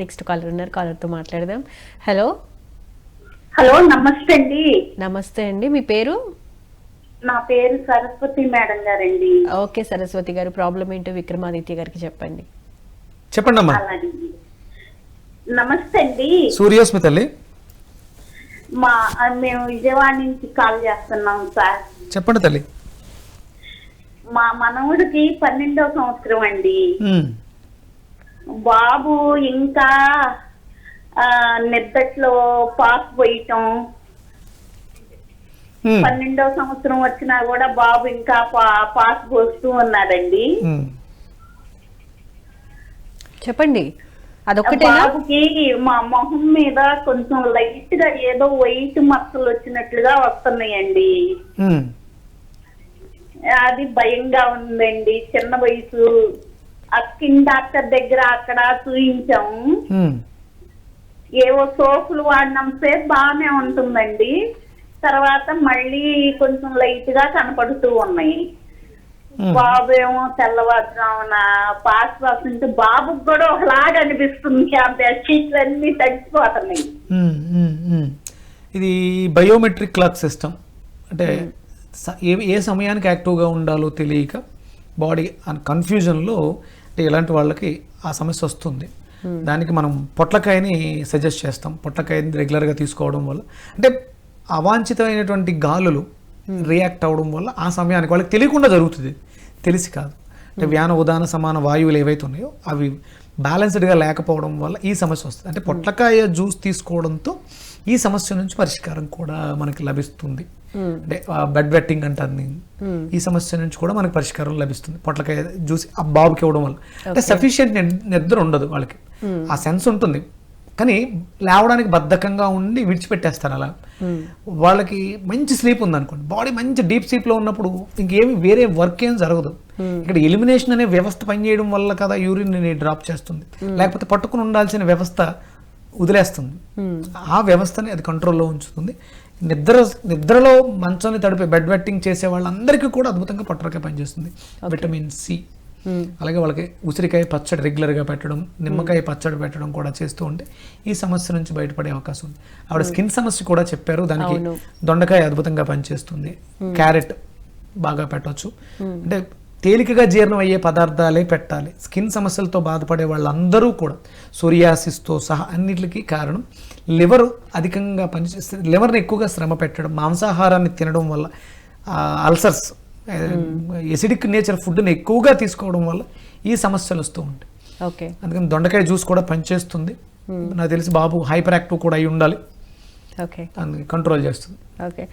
Next caller ఉన్నారు. కాలర్తో మాట్లాడదాం. Hello hello నమస్తే అండి. నమస్తే అండి. మీ పేరు? నా పేరు సరస్వతి మేడం గారండి. ఓకే సరస్వతి గారు. ప్రాబ్లం ఏంటో విక్రమాదిత్య గారికి చెప్పండి. చెప్పండి అమ్మా. నమస్తే అండి. సూర్యోస్మి తల్లి. మా మేము విజయవాడ నుంచి కాల్ చేస్తున్నాం సార్. చెప్పండి తల్లి. మా మనవుడికి పన్నెండో సంవత్సరం అండి. బాబు ఇంకా ఆ, నిద్దట్లో పాస్ పోయటం. పన్నెండో సంవత్సరం వచ్చినా కూడా బాబు ఇంకా పా- పాస్ పోస్తూ ఉన్నాడండి. చెప్పండి. బాబుకి మా మొహం మీద కొంచెం లైట్గా ఏదో వైట్ మచ్చలు వచ్చినట్లుగా వస్తున్నాయండి. అది భయంగా ఉందండి. చిన్న వయసు ఆ స్కిన్ డాక్టర్ దగ్గర అక్కడ చూయించాము ఉమ్, ఏవో సోపులు వాడినాం. సేపు బాగానే ఉంటుందండి. తర్వాత మళ్ళీ కొంచెం లైట్గా కనపడుతూ ఉన్నాయి. బాబు ఏమో తెల్లవారుజామున పాస్ పాస్ ఉంటే బాబుకి కూడా ఒకలాగా అనిపిస్తుంది. ఆ బెడ్షీట్లు అన్ని ఉమ్. ఇది బయోమెట్రిక్ క్లాక్ సిస్టమ్. అంటే ఏ ఏ సమయానికి యాక్టివ్గా ఉండాలో తెలియక బాడీ కన్ఫ్యూజన్లో అంటే ఇలాంటి వాళ్ళకి ఆ సమస్య వస్తుంది. దానికి మనం పొట్లకాయని సజెస్ట్ చేస్తాం. పొట్లకాయని రెగ్యులర్గా తీసుకోవడం వల్ల అంటే అవాంఛితమైనటువంటి గాలులు రియాక్ట్ అవ్వడం వల్ల ఆ సమయానికి వాళ్ళకి తెలియకుండా జరుగుతుంది. తెలిసి కాదు. అంటే వ్యాన ఉదాన సమాన వాయువులు ఏవైతే ఉన్నాయో అవి బ్యాలెన్స్డ్గా లేకపోవడం వల్ల ఈ సమస్య వస్తుంది. అంటే పొట్లకాయ జ్యూస్ తీసుకోవడంతో ఈ సమస్య నుంచి పరిష్కారం కూడా మనకి లభిస్తుంది. అంటే బెడ్ వెట్టింగ్ అంటారు నేను ఈ సమస్య నుంచి కూడా మనకి పరిష్కారం లభిస్తుంది. పొట్లకాయ జ్యూస్ ఆ బాబుకి ఇవ్వడం వల్ల. అంటే సఫిషియెంట్ నిద్ర ఉండదు వాళ్ళకి. ఆ సెన్స్ ఉంటుంది. కానీ లేవడానికి బద్ధకంగా ఉండి విడిచిపెట్టేస్తారు అలా. వాళ్ళకి మంచి స్లీప్ ఉందనుకోండి. బాడీ మంచి డీప్ స్లీప్లో ఉన్నప్పుడు ఇంకేమి వేరే వర్క్ ఏం జరగదు. ఇక్కడ ఎలిమినేషన్ అనే వ్యవస్థ పనిచేయడం వల్ల కదా యూరిన్ డ్రాప్ చేస్తుంది. లేకపోతే పట్టుకుని ఉండాల్సిన వ్యవస్థ వదిలేస్తుంది. ఆ వ్యవస్థని అది కంట్రోల్లో ఉంచుతుంది. నిద్ర నిద్రలో మంచాన్ని తడిపే బెడ్ వెట్టింగ్ చేసే వాళ్ళందరికీ కూడా అద్భుతంగా పట్టరకాయ పనిచేస్తుంది. విటమిన్ సి అలాగే వాళ్ళకి ఉసిరికాయ పచ్చడి రెగ్యులర్గా పెట్టడం నిమ్మకాయ పచ్చడి పెట్టడం కూడా చేస్తూ ఉంటే ఈ సమస్య నుంచి బయటపడే అవకాశం ఉంది. ఆవిడ స్కిన్ సమస్య కూడా చెప్పారు. దానికి. దొండకాయ అద్భుతంగా పనిచేస్తుంది. క్యారెట్ బాగా పెట్టొచ్చు. అంటే తేలికగా జీర్ణం అయ్యే పదార్థాలే పెట్టాలి. స్కిన్ సమస్యలతో బాధపడే వాళ్ళందరూ కూడా సోరియాసిస్తో సహా అన్నిటికీ కారణం లివర్ అధికంగా పనిచేస్తే లివర్ని ఎక్కువగా శ్రమ పెట్టడం మాంసాహారాన్ని తినడం వల్ల అల్సర్స్ ఎసిడిక్ నేచర్ ఫుడ్ని ఎక్కువగా తీసుకోవడం వల్ల ఈ సమస్యలు వస్తూ ఉంటాయి. ఓకే. అందుకని దొండకాయ జ్యూస్ కూడా పనిచేస్తుంది. నాకు తెలిసి బాబు హైపర్ యాక్టివ్ కూడా అయి ఉండాలి. ఓకే. అందుకే కంట్రోల్ చేస్తుంది. ఓకే.